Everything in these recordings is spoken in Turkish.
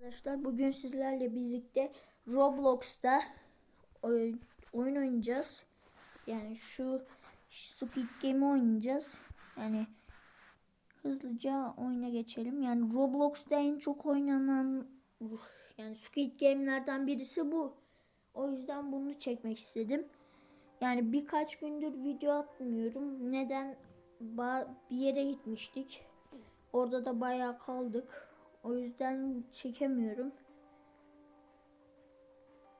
Arkadaşlar bugün sizlerle birlikte Roblox'ta oy- oyun oynayacağız. Yani şu Squid Game oynayacağız. Yani hızlıca oyuna geçelim. Yani Roblox'ta en çok oynanan yani Squid Game'lerden birisi bu. O yüzden bunu çekmek istedim. Yani birkaç gündür video atmıyorum. Neden? Ba- bir yere gitmiştik. Orada da bayağı kaldık. O yüzden çekemiyorum.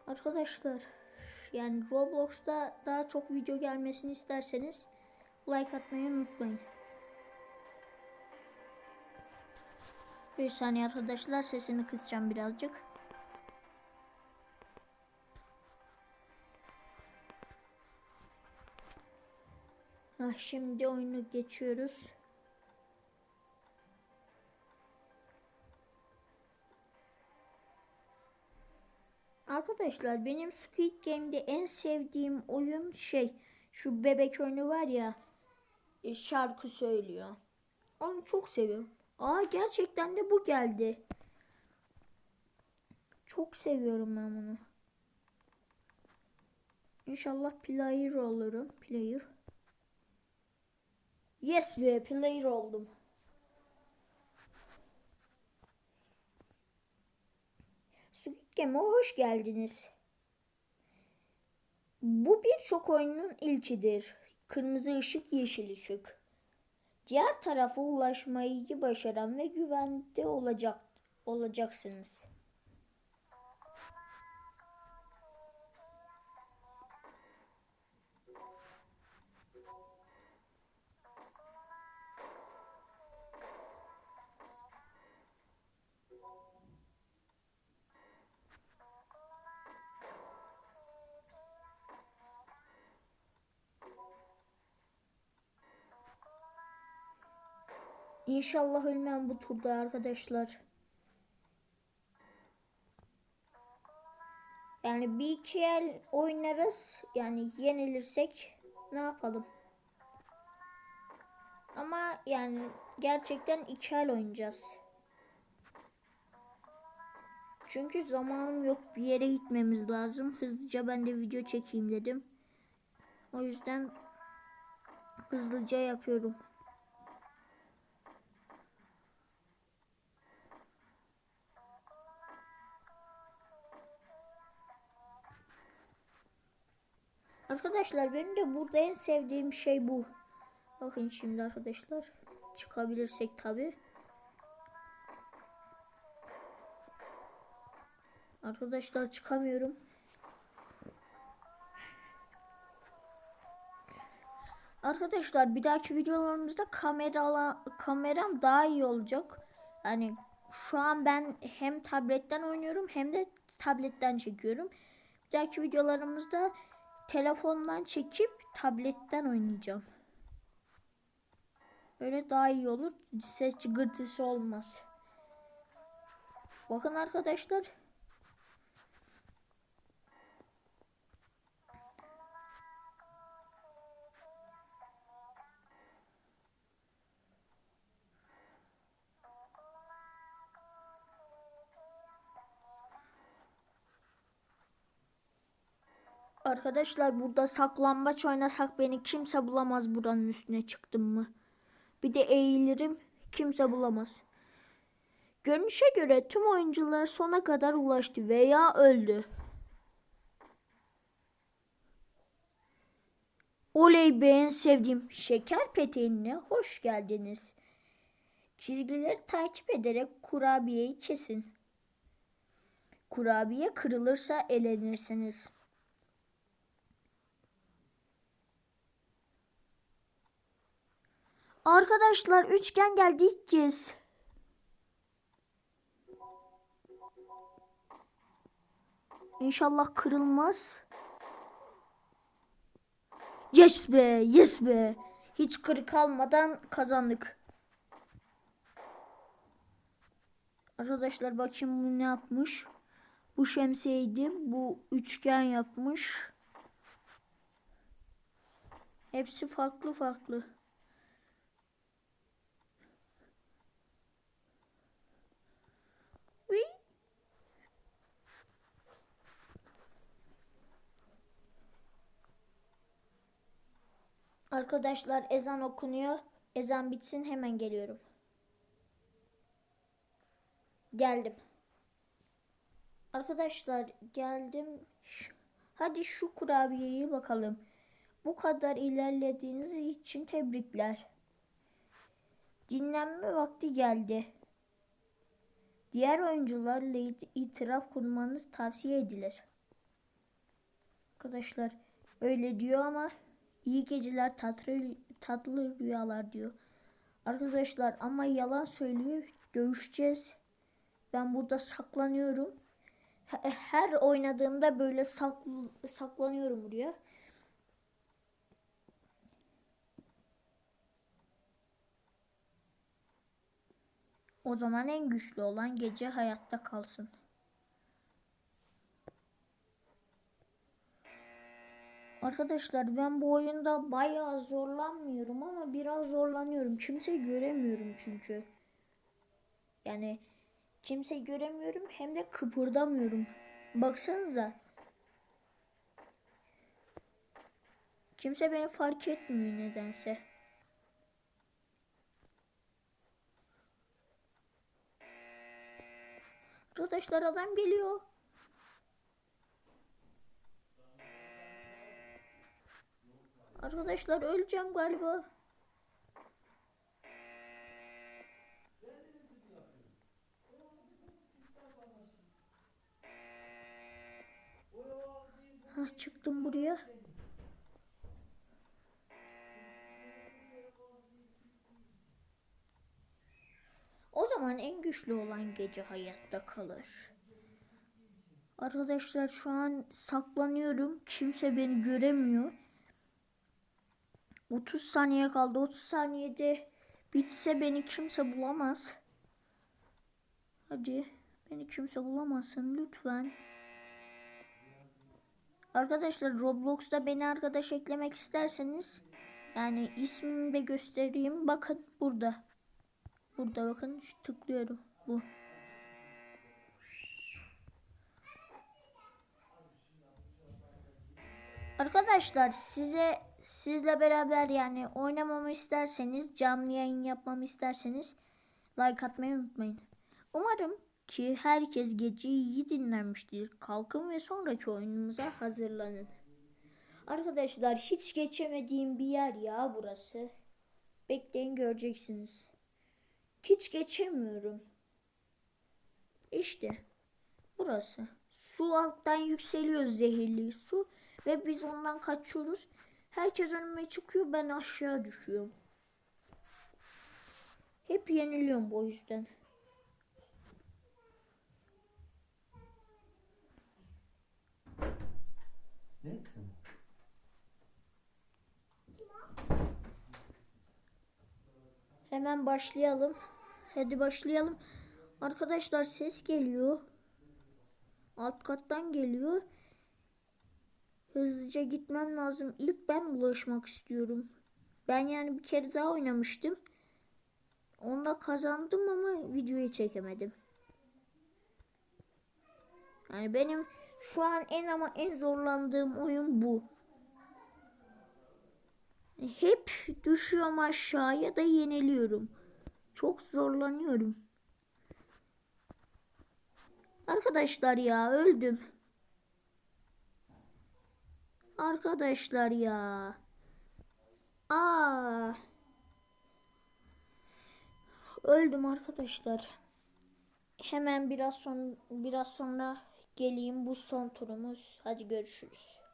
Arkadaşlar yani Roblox'ta daha çok video gelmesini isterseniz like atmayı unutmayın. Bir saniye arkadaşlar sesini kısacağım birazcık. Ah, şimdi oyunu geçiyoruz. Arkadaşlar benim Squid Game'de en sevdiğim oyun şey şu bebek oyunu var ya e, şarkı söylüyor. Onu çok seviyorum. Aa gerçekten de bu geldi. Çok seviyorum ben bunu. İnşallah player olurum. Player. Yes be player oldum. Squid Game'e hoş geldiniz. Bu birçok oyunun ilkidir. Kırmızı ışık, yeşil ışık. Diğer tarafa ulaşmayı başaran ve güvende olacak olacaksınız. İnşallah ölmem bu turda arkadaşlar. Yani bir iki el oynarız. Yani yenilirsek ne yapalım? Ama yani gerçekten iki el oynayacağız. Çünkü zamanım yok. Bir yere gitmemiz lazım. Hızlıca ben de video çekeyim dedim. O yüzden hızlıca yapıyorum. Arkadaşlar benim de burada en sevdiğim şey bu. Bakın şimdi arkadaşlar. Çıkabilirsek tabi. Arkadaşlar çıkamıyorum. Arkadaşlar bir dahaki videolarımızda kamera kameram daha iyi olacak. Yani şu an ben hem tabletten oynuyorum hem de tabletten çekiyorum. Bir dahaki videolarımızda telefondan çekip tabletten oynayacağım. Böyle daha iyi olur. Ses çıgırtısı olmaz. Bakın arkadaşlar. Arkadaşlar burada saklambaç oynasak beni kimse bulamaz buranın üstüne çıktım mı. Bir de eğilirim kimse bulamaz. Görünüşe göre tüm oyuncular sona kadar ulaştı veya öldü. Oley be en sevdiğim şeker peteğine hoş geldiniz. Çizgileri takip ederek kurabiyeyi kesin. Kurabiye kırılırsa elenirsiniz. Arkadaşlar üçgen geldi ilk kez. İnşallah kırılmaz. Yes be, yes be. Hiç kırık almadan kazandık. Arkadaşlar bakayım bu ne yapmış. Bu şemsiyeydi. Bu üçgen yapmış. Hepsi farklı farklı. Arkadaşlar ezan okunuyor. Ezan bitsin hemen geliyorum. Geldim. Arkadaşlar geldim. Hadi şu kurabiyeyi bakalım. Bu kadar ilerlediğiniz için tebrikler. Dinlenme vakti geldi. Diğer oyuncularla it- itiraf kurmanız tavsiye edilir. Arkadaşlar öyle diyor ama iyi geceler tatlı, tatlı rüyalar diyor. Arkadaşlar ama yalan söylüyor. Dövüşeceğiz. Ben burada saklanıyorum. He- Her oynadığımda böyle sakl- saklanıyorum buraya. O zaman en güçlü olan gece hayatta kalsın. Arkadaşlar ben bu oyunda bayağı zorlanmıyorum ama biraz zorlanıyorum. Kimseyi göremiyorum çünkü. Yani kimseyi göremiyorum hem de kıpırdamıyorum. Baksanıza. Kimse beni fark etmiyor nedense. Arkadaşlar adam geliyor. Arkadaşlar öleceğim galiba. Ha çıktım buraya. O zaman en güçlü olan gece hayatta kalır. Arkadaşlar şu an saklanıyorum. Kimse beni göremiyor. 30 saniye kaldı. 30 saniyede bitse beni kimse bulamaz. Hadi beni kimse bulamasın lütfen. Arkadaşlar Roblox'ta beni arkadaş eklemek isterseniz yani ismimi de göstereyim. Bakın burada. Burada bakın tıklıyorum. Bu. Arkadaşlar size sizle beraber yani oynamamı isterseniz canlı yayın yapmamı isterseniz like atmayı unutmayın. Umarım ki herkes geceyi iyi dinlenmiştir. Kalkın ve sonraki oyunumuza hazırlanın. Arkadaşlar hiç geçemediğim bir yer ya burası. Bekleyin göreceksiniz. Hiç geçemiyorum. İşte burası. Su alttan yükseliyor zehirli su ve biz ondan kaçıyoruz. Herkes önüme çıkıyor ben aşağı düşüyorum. Hep yeniliyorum bu yüzden. Netsin. Hemen başlayalım. Hadi başlayalım. Arkadaşlar ses geliyor. Alt kattan geliyor. Hızlıca gitmem lazım. İlk ben ulaşmak istiyorum. Ben yani bir kere daha oynamıştım. Onda kazandım ama videoyu çekemedim. Yani benim şu an en ama en zorlandığım oyun bu. Hep düşüyorum aşağıya da yeniliyorum. Çok zorlanıyorum. Arkadaşlar ya öldüm. Arkadaşlar ya. Aa. Öldüm arkadaşlar. Hemen biraz son biraz sonra geleyim bu son turumuz. Hadi görüşürüz.